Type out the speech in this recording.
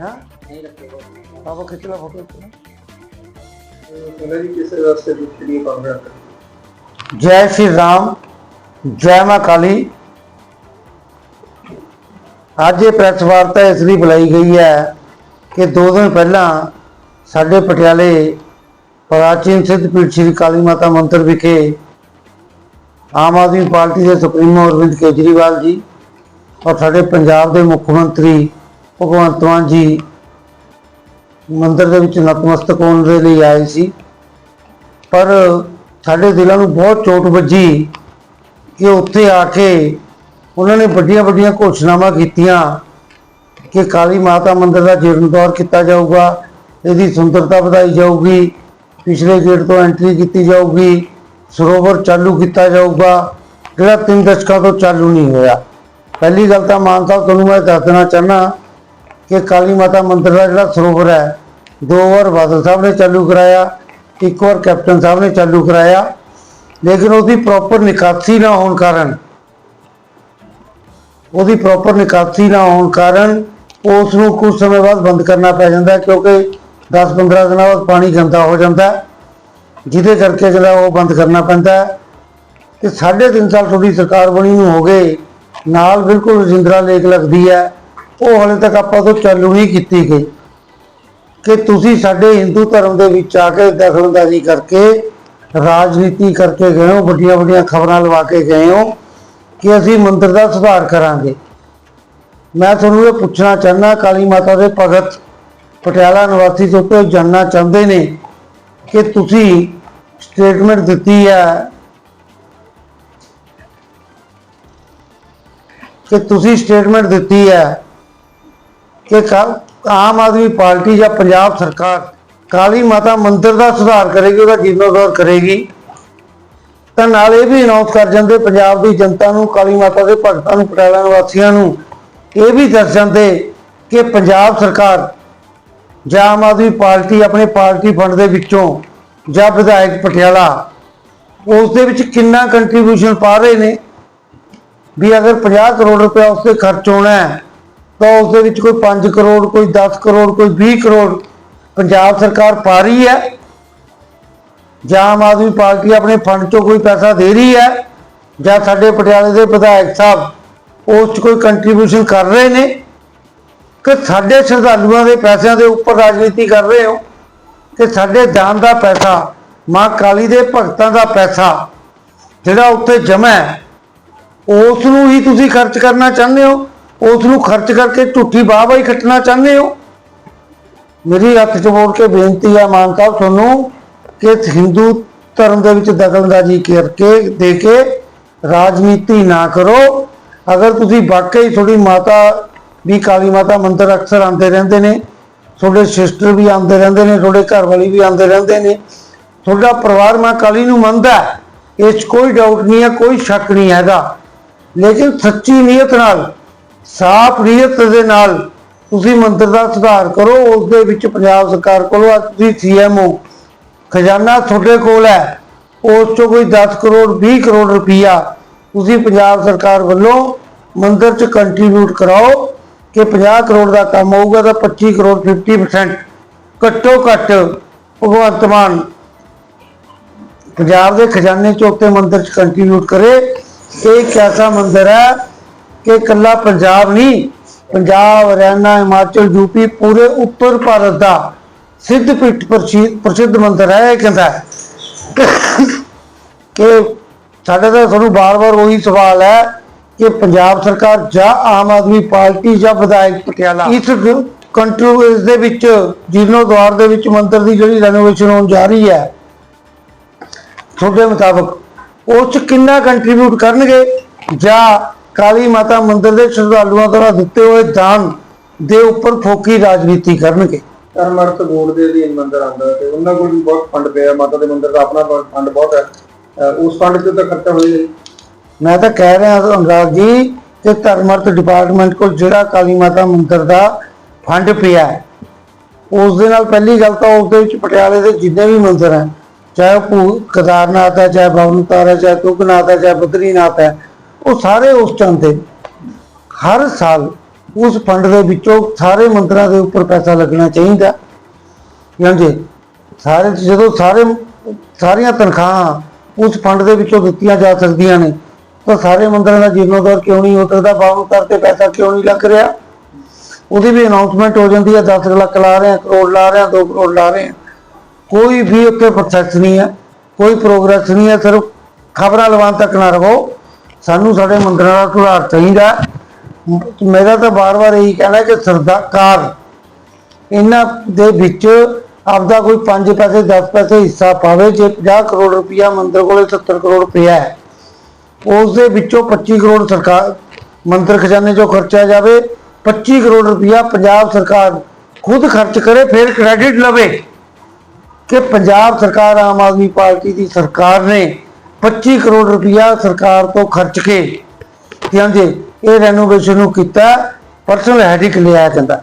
ਹਾਂ? ਨਹੀਂ ਰੱਖੇ ਹੋਏ ਬਾਬਾ ਖਿੱਚ ਲਾ। ਫੋਟੋ ਉਹਨਾਂ ਦੀ ਕਿਸੇ ਵਾਸਤੇ ਦੁੱਖ ਨਹੀਂ ਰਿਹਾ ਜੈ ਸ਼੍ਰੀ ਰਾਮ ਜੈ ਮਾਂ ਕਾਲੀ। ਅੱਜ ਇਹ ਪ੍ਰੈਸ ਵਾਰਤਾ ਇਸ ਲਈ ਬੁਲਾਈ ਗਈ ਹੈ ਕਿ ਦੋ ਦਿਨ ਪਹਿਲਾਂ ਸਾਡੇ ਪਟਿਆਲੇ ਪ੍ਰਾਚੀਨ ਸਿੱਧ ਪੀਠ ਸ਼੍ਰੀ ਕਾਲੀ ਮਾਤਾ ਮੰਦਿਰ ਵਿਖੇ ਆਮ ਆਦਮੀ ਪਾਰਟੀ ਦੇ ਸੁਪਰੀਮੋ ਅਰਵਿੰਦ ਕੇਜਰੀਵਾਲ ਜੀ ਔਰ ਸਾਡੇ ਪੰਜਾਬ ਦੇ ਮੁੱਖ ਮੰਤਰੀ ਭਗਵੰਤ ਮਾਨ ਜੀ ਮੰਦਰ ਦੇ ਵਿੱਚ ਨਤਮਸਤਕ ਹੋਣ ਦੇ ਲਈ ਆਏ ਸੀ। ਪਰ ਸਾਡੇ ਦਿਲਾਂ ਨੂੰ ਬਹੁਤ ਚੋਟ ਵੱਜੀ ਕਿ ਉੱਥੇ ਆ ਕੇ ਉਹਨਾਂ ਨੇ ਵੱਡੀਆਂ ਵੱਡੀਆਂ ਘੋਸ਼ਣਾਵਾਂ ਕੀਤੀਆਂ ਕਿ ਕਾਲੀ ਮਾਤਾ ਮੰਦਿਰ ਦਾ ਜੀਰਨਦੌਰ ਕੀਤਾ ਜਾਊਗਾ, ਇਹਦੀ ਸੁੰਦਰਤਾ ਵਧਾਈ ਜਾਊਗੀ, ਪਿਛਲੇ ਗੇਟ ਤੋਂ ਐਂਟਰੀ ਕੀਤੀ ਜਾਊਗੀ, ਸਰੋਵਰ ਚਾਲੂ ਕੀਤਾ ਜਾਊਗਾ, ਜਿਹੜਾ ਤਿੰਨ ਦਸ਼ਕਾਂ ਤੋਂ ਚਾਲੂ ਨਹੀਂ ਹੋਇਆ। ਪਹਿਲੀ ਗੱਲ ਤਾਂ ਮਾਨ ਸਾਹਿਬ, ਤੁਹਾਨੂੰ ਮੈਂ ਦੱਸ ਦੇਣਾ ਚਾਹਨਾ ਕਿ ਕਾਲੀ ਮਾਤਾ ਮੰਦਿਰ ਦਾ ਜਿਹੜਾ ਸਰੋਵਰ ਹੈ, ਦੋ ਵਾਰ ਬਾਦਲ ਸਾਹਿਬ ਨੇ ਚਾਲੂ ਕਰਾਇਆ, ਇੱਕ ਵਾਰ ਕੈਪਟਨ ਸਾਹਿਬ ਨੇ ਚਾਲੂ ਕਰਾਇਆ, ਲੇਕਿਨ ਉਹਦੀ ਪ੍ਰੋਪਰ ਨਿਕਾਸੀ ਨਾ ਹੋਣ ਕਾਰਨ, ਉਹਦੀ ਪ੍ਰੋਪਰ ਨਿਕਾਸੀ ਨਾ ਹੋਣ ਕਾਰਨ ਉਸ ਨੂੰ ਕੁਝ ਸਮੇਂ ਬਾਅਦ ਬੰਦ ਕਰਨਾ ਪੈ ਜਾਂਦਾ ਕਿਉਂਕਿ 10-15 ਦਿਨਾਂ ਬਾਅਦ ਪਾਣੀ ਗੰਦਾ ਹੋ ਜਾਂਦਾ ਜਿਹਦੇ ਕਰਕੇ ਜਿਹੜਾ ਉਹ ਬੰਦ ਕਰਨਾ ਪੈਂਦਾ ਹੈ। ਤੇ ਸਾਢੇ ਤਿੰਨ ਸਾਲ ਤੁਹਾਡੀ ਸਰਕਾਰ ਬਣੀ ਨੂੰ ਹੋ ਗਏ, ਨਾਲ ਬਿਲਕੁਲ ਰਜਿੰਦਰਾ ਲੇਕ ਲੱਗਦੀ ਹੈ ਉਹ ਹਲੇ ਤੱਕ ਆਪਾਂ ਤੋਂ ਚਾਲੂ ਨਹੀਂ ਕੀਤੀ ਗਈ ਕਿ ਤੁਸੀਂ ਸਾਡੇ ਹਿੰਦੂ ਧਰਮ ਦੇ ਵਿੱਚ ਆ ਕੇ ਦਖਲਅੰਦਾਜ਼ੀ ਕਰਕੇ, ਰਾਜਨੀਤੀ ਕਰਕੇ ਗਏ ਹੋ, ਵੱਡੀਆਂ ਵੱਡੀਆਂ ਖਬਰਾਂ ਲਵਾ ਕੇ ਗਏ ਹੋ ਕਿ ਅਸੀਂ ਮੰਦਰ ਦਾ ਸੁਧਾਰ ਕਰਾਂਗੇ। ਮੈਂ ਤੁਹਾਨੂੰ ਇਹ ਪੁੱਛਣਾ ਚਾਹੁੰਦਾ, ਕਾਲੀ ਮਾਤਾ ਦੇ ਭਗਤ ਪਟਿਆਲਾ ਨਿਵਾਸੀ ਤੋਂ ਤੋਂ ਜਾਣਨਾ ਚਾਹੁੰਦੇ ਨੇ ਕਿ ਤੁਸੀਂ ਸਟੇਟਮੈਂਟ ਦਿੱਤੀ ਹੈ ਕਿ ਤੁਸੀਂ ਸਟੇਟਮੈਂਟ ਦਿੱਤੀ ਹੈ ਕਿ ਆਮ ਆਦਮੀ ਪਾਰਟੀ ਜਾਂ ਪੰਜਾਬ ਸਰਕਾਰ ਕਾਲੀ ਮਾਤਾ ਮੰਦਿਰ ਦਾ ਸੁਧਾਰ ਕਰੇਗੀ, ਉਹਦਾ ਜੀਰਨੋଦ୍ਧਾਰ ਕਰੇਗੀ। ਤਾਂ ਨਾਲ ਇਹ ਵੀ ਅਨਾਉਂਸ ਕਰ ਜਾਂਦੇ, ਪੰਜਾਬ ਦੀ ਜਨਤਾ ਨੂੰ, ਕਾਲੀ ਮਾਤਾ ਦੇ ਭਗਤਾਂ ਨੂੰ, ਪਟਿਆਲਾ ਨਿਵਾਸੀਆਂ ਨੂੰ ਇਹ ਵੀ ਦੱਸ ਜਾਂਦੇ ਕਿ ਪੰਜਾਬ ਸਰਕਾਰ ਜਾਂ ਆਮ ਆਦਮੀ ਪਾਰਟੀ ਆਪਣੇ ਪਾਰਟੀ ਫੰਡ ਦੇ ਵਿੱਚੋਂ ਜਾਂ ਵਿਧਾਇਕ ਪਟਿਆਲਾ, ਉਸ ਦੇ ਵਿੱਚ ਕਿੰਨਾ ਕੰਟਰੀਬਿਊਸ਼ਨ ਪਾ ਰਹੇ ਨੇ? ਵੀ ਅਗਰ 50 ਕਰੋੜ ਰੁਪਏ ਉਸ ਤੇ ਖਰਚ ਹੋਣਾ ਹੈ ਤਾਂ ਉਸ ਦੇ ਵਿੱਚ ਕੋਈ 5 ਕਰੋੜ, ਕੋਈ 10 ਕਰੋੜ, ਕੋਈ 20 ਕਰੋੜ ਪੰਜਾਬ ਸਰਕਾਰ ਪਾ ਰਹੀ ਹੈ। ਜਾਂ ਆਮ ਆਦਮੀ ਪਾਰਟੀ ਆਪਣੇ ਫੰਡ ਚੋਂ ਕੋਈ ਪੈਸਾ ਦੇ ਰਹੀ ਹੈ ਜਾਂ ਸਾਡੇ ਪਟਿਆਲੇ ਦੇ ਵਿਧਾਇਕ ਸਾਹਿਬ ਉਸ 'ਚ ਕੋਈ ਕੰਟਰੀਬਿਊਸ਼ਨ ਕਰ ਰਹੇ ਨੇ ਕਿ ਸਾਡੇ ਸ਼ਰਧਾਲੂਆਂ ਦੇ ਪੈਸਿਆਂ ਦੇ ਉੱਪਰ ਰਾਜਨੀਤੀ ਕਰ ਰਹੇ ਹੋ, ਕਿ ਸਾਡੇ ਦਾਨ ਦਾ ਪੈਸਾ, ਮਾਂ ਕਾਲੀ ਦੇ ਭਗਤਾਂ ਦਾ ਪੈਸਾ ਜਿਹੜਾ ਉੱਥੇ ਜਮਾ ਹੈ, ਉਸ ਨੂੰ ਹੀ ਤੁਸੀਂ ਖਰਚ ਕਰਨਾ ਚਾਹੁੰਦੇ ਹੋ? ਉਸ ਨੂੰ ਖਰਚ ਕਰਕੇ ਝੂਠੀ ਵਾਹਵਾਹੀ ਖੱਟਣਾ ਚਾਹੁੰਦੇ ਹੋ? ਮੇਰੀ ਹੱਥ ਜੋੜ ਕੇ ਬੇਨਤੀ ਆ ਮਾਨ ਸਾਹਿਬ, ਤੁਹਾਨੂੰ ਕਿ ਹਿੰਦੂ ਧਰਮ ਦੇ ਵਿੱਚ ਦਖਲਅੰਦਾਜ਼ੀ ਕਰਕੇ, ਦੇ ਕੇ ਰਾਜਨੀਤੀ ਨਾ ਕਰੋ। ਅਗਰ ਤੁਸੀਂ ਵਾਕਈ ਤੁਹਾਡੀ ਮਾਤਾ ਵੀ ਕਾਲੀ ਮਾਤਾ ਮੰਦਿਰ ਅਕਸਰ ਆਉਂਦੇ ਰਹਿੰਦੇ ਨੇ, ਤੁਹਾਡੇ ਸਿਸਟਰ ਵੀ ਆਉਂਦੇ ਰਹਿੰਦੇ ਨੇ, ਤੁਹਾਡੇ ਘਰ ਵਾਲੀ ਵੀ ਆਉਂਦੇ ਰਹਿੰਦੇ ਨੇ, ਤੁਹਾਡਾ ਪਰਿਵਾਰ ਮਾਂ ਕਾਲੀ ਨੂੰ ਮੰਨਦਾ ਇਸ 'ਚ ਕੋਈ ਡਾਊਟ ਨਹੀਂ ਹੈ, ਕੋਈ ਸ਼ੱਕ ਨਹੀਂ ਹੈਗਾ। ਲੇਕਿਨ ਸੱਚੀ ਨੀਅਤ ਨਾਲ ਸਾਫ਼ ਨੀਅਤ ਦੇ ਨਾਲ ਤੁਸੀਂ ਮੰਦਰ ਦਾ ਸੁਧਾਰ ਕਰੋ, ਉਸ ਦੇ ਵਿੱਚ ਪੰਜਾਬ ਸਰਕਾਰ ਕੋਲੋਂ ਅੱਜ ਤੁਸੀਂ ਸੀਐਮਓ ਖਜ਼ਾਨਾ ਤੁਹਾਡੇ ਕੋਲ ਹੈ, ਉਸ ਚੋਂ ਕੋਈ 10 ਕਰੋੜ 20 ਕਰੋੜ ਰੁਪਈਆ ਤੁਸੀਂ ਪੰਜਾਬ ਸਰਕਾਰ ਵੱਲੋਂ ਮੰਦਰ 'ਚ ਕੰਟਰੀਬਿਊਟ ਕਰਾਓ। ਕਿ 50 ਕਰੋੜ ਦਾ ਕੰਮ ਹੋਊਗਾ ਤਾਂ 25 ਕਰੋੜ 50% ਘੱਟੋ ਘੱਟ ਭਗਵੰਤ ਮਾਨ ਪੰਜਾਬ ਦੇ ਖਜ਼ਾਨੇ ਚੋਂ ਉੱਤੇ ਮੰਦਿਰ 'ਚ ਕੰਟਰੀਬਿਊਟ ਕਰੇ। ਇਹ ਇੱਕ ਐਸਾ ਮੰਦਿਰ ਹੈ ਕਿ ਇਕੱਲਾ ਪੰਜਾਬ ਨਹੀਂ, ਪੰਜਾਬ, ਹਰਿਆਣਾ, ਹਿਮਾਚਲ ਯੂਪੀ ਪੂਰੇ ਉੱਤਰ ਭਾਰਤ ਦਾ ਸਿੱਧ ਪੀਠ ਪ੍ਰਸਿੱਧ ਮੰਦਿਰ ਹੈ, ਇਹ ਕਹਿੰਦਾ ਕਿ ਸਾਡੇ ਤਾਂ ਤੁਹਾਨੂੰ ਬਾਰ-ਬਾਰ ਉਹੀ ਸਵਾਲ ਹੈ ਕਿ ਪੰਜਾਬ ਸਰਕਾਰ ਜਾਂ ਆਮ ਆਦਮੀ ਪਾਰਟੀ ਜਾਂ ਵਿਧਾਇਕ ਪਟਿਆਲਾ, ਇਸ ਕੰਟਰੋ, ਇਸ ਦੇ ਵਿੱਚ ਜੀਰਨੋਦਵਾਰ ਦੇ ਵਿੱਚ ਮੰਦਿਰ ਦੀ ਜਿਹੜੀ ਰੈਨੋਵੇਸ਼ਨ ਹੋਣ ਜਾ ਰਹੀ ਹੈ, ਤੁਹਾਡੇ ਮੁਤਾਬਕ, ਉਸ ਚ ਕਿੰਨਾ ਕੰਟਰੀਬਿਊਟ ਕਰਨਗੇ ਜਾਂ ਕਾਲੀ ਮਾਤਾ ਮੰਦਿਰ ਦੇ ਸ਼ਰਧਾਲੂਆਂ ਦੁਆਰਾ ਦਿੱਤੇ ਹੋਏ ਦਾਨ ਦੇ ਉੱਪਰ ਫੋਕੀ ਰਾਜਨੀਤੀ ਕਰਨਗੇ। ਧਰਮਰਥ ਬੋਰਡ ਦੇ ਅਧੀਨ ਮੰਦਿਰ ਆਉਂਦਾ ਤੇ ਉਹਨਾਂ ਕੋਲ ਵੀ ਬਹੁਤ ਫੰਡ ਪਿਆ ਮਾਤਾ ਦੇ ਮੰਦਿਰ ਦਾ ਆਪਣਾ ਫੰਡ ਬਹੁਤ ਹੈ। ਅਹ ਉਸ ਫੰਡ ਤੇ ਤਾਂ ਖਰਚਾ ਹੋਏਗਾ ਹੀ। ਮੈਂ ਤਾਂ ਕਹਿ ਰਿਹਾ ਅਨੁਰਾਗ ਜੀ ਕਿ ਧਰਮਰਥ ਡਿਪਾਰਟਮੈਂਟ ਕੋਲ ਜਿਹੜਾ ਕਾਲੀ ਮਾਤਾ ਮੰਦਿਰ ਦਾ ਫੰਡ ਪਿਆ ਹੈ ਉਸ ਦੇ ਨਾਲ ਪਹਿਲੀ ਗੱਲ ਤਾਂ ਉਸ ਦੇ ਵਿੱਚ ਪਟਿਆਲੇ ਦੇ ਜਿੰਨੇ ਵੀ ਮੰਦਿਰ ਹਨ ਚਾਹੇ ਉਹ ਭੂ ਕੇਦਾਰਨਾਥ ਹੈ ਚਾਹੇ ਭਵਨਤਾਰ ਹੈ ਚਾਹੇ ਤੁੰਗਨਾਥ ਹੈ ਚਾਹੇ ਬਦਰੀਨਾਥ ਹੈ ਉਹ ਸਾਰੇ ਉਸ ਚੰਦੇ ਹਰ ਸਾਲ ਉਸ ਫੰਡ ਦੇ ਵਿੱਚੋਂ ਸਾਰੇ ਮੰਦਰਾਂ ਦੇ ਉੱਪਰ ਪੈਸਾ ਲੱਗਣਾ ਚਾਹੀਦਾ। ਹਾਂਜੀ ਸਾਰੇ ਜਦੋਂ ਸਾਰੇ ਸਾਰੀਆਂ ਤਨਖਾਹਾਂ ਉਸ ਫੰਡ ਦੇ ਵਿੱਚੋਂ ਦਿੱਤੀਆਂ ਜਾ ਸਕਦੀਆਂ ਨੇ, ਤਾਂ ਸਾਰੇ ਮੰਦਰਾਂ ਦਾ ਜੀਰਨੋଦ୍धाਰ ਕਿਉਂ ਨਹੀਂ ਹੋ ਸਕਦਾ? ਬਾਬੂ ਤੇ ਪੈਸਾ ਕਿਉਂ ਨਹੀਂ ਲੱਗ ਰਿਹਾ? ਉਹਦੀ ਵੀ ਅਨਾਉਂਸਮੈਂਟ ਹੋ ਜਾਂਦੀ ਹੈ 10 ਲੱਖ ਲਾ ਰਹੇ ਆ ਕਰੋੜ ਲਾ ਰਹੇ ਆ 2 ਕਰੋੜ ਲਾ ਰਹੇ ਆ ਕੋਈ ਵੀ ਉੱਤੇ ਪ੍ਰੋਸੈਸ ਨਹੀਂ ਹੈ, ਕੋਈ ਪ੍ਰੋਗਰੈਸ ਨਹੀਂ ਹੈ, ਸਿਰਫ ਖਬਰਾਂ ਲਵਾਉਣ ਤੱਕ ਨਾ ਰਹੋ। ਸਾਨੂੰ ਸਾਡੇ ਮੰਦਰਾਂ ਦਾ ਸੁਧਾਰ ਚਾਹੀਦਾ। ਮੇਰਾ ਤਾਂ ਬਾਰ-ਬਾਰ ਇਹੀ ਕਹਿਣਾ ਕਿ ਸਰਕਾਰ ਇਹਨਾਂ ਦੇ ਵਿੱਚ ਆਪਦਾ ਕੋਈ 5 ਪੈਸੇ 10 ਪੈਸੇ ਹਿੱਸਾ ਪਾਵੇ, ਜੇ 50 ਕਰੋੜ ਰੁਪਇਆ ਮੰਦਰ ਕੋਲੇ 70 ਕਰੋੜ ਪਿਆ ਹੈ ਉਸ ਦੇ ਵਿੱਚੋਂ 25 ਕਰੋੜ ਸਰਕਾਰ ਮੰਦਰ ਖਜ਼ਾਨੇ ਚੋਂ ਖਰਚਿਆ ਜਾਵੇ 25 ਕਰੋੜ ਰੁਪਇਆ ਪੰਜਾਬ ਸਰਕਾਰ ਖੁਦ ਖਰਚ ਕਰੇ, ਫਿਰ ਕ੍ਰੈਡਿਟ ਲਵੇ ਕਿ ਪੰਜਾਬ ਸਰਕਾਰ ਆਮ ਆਦਮੀ ਪਾਰਟੀ ਦੀ ਸਰਕਾਰ ਨੇ 25 ਕਰੋੜ ਰੁਪਇਆ ਸਰਕਾਰ ਤੋਂ ਖਰਚ ਕੇ ਕਹਿੰਦੇ ਇਹ ਰੈਨੋਵੇਸ਼ਨ ਨੂੰ ਕੀਤਾ ਪਰਸਨਲ ਹੈਡਿਕ ਲਿਆ ਜਾਂਦਾ।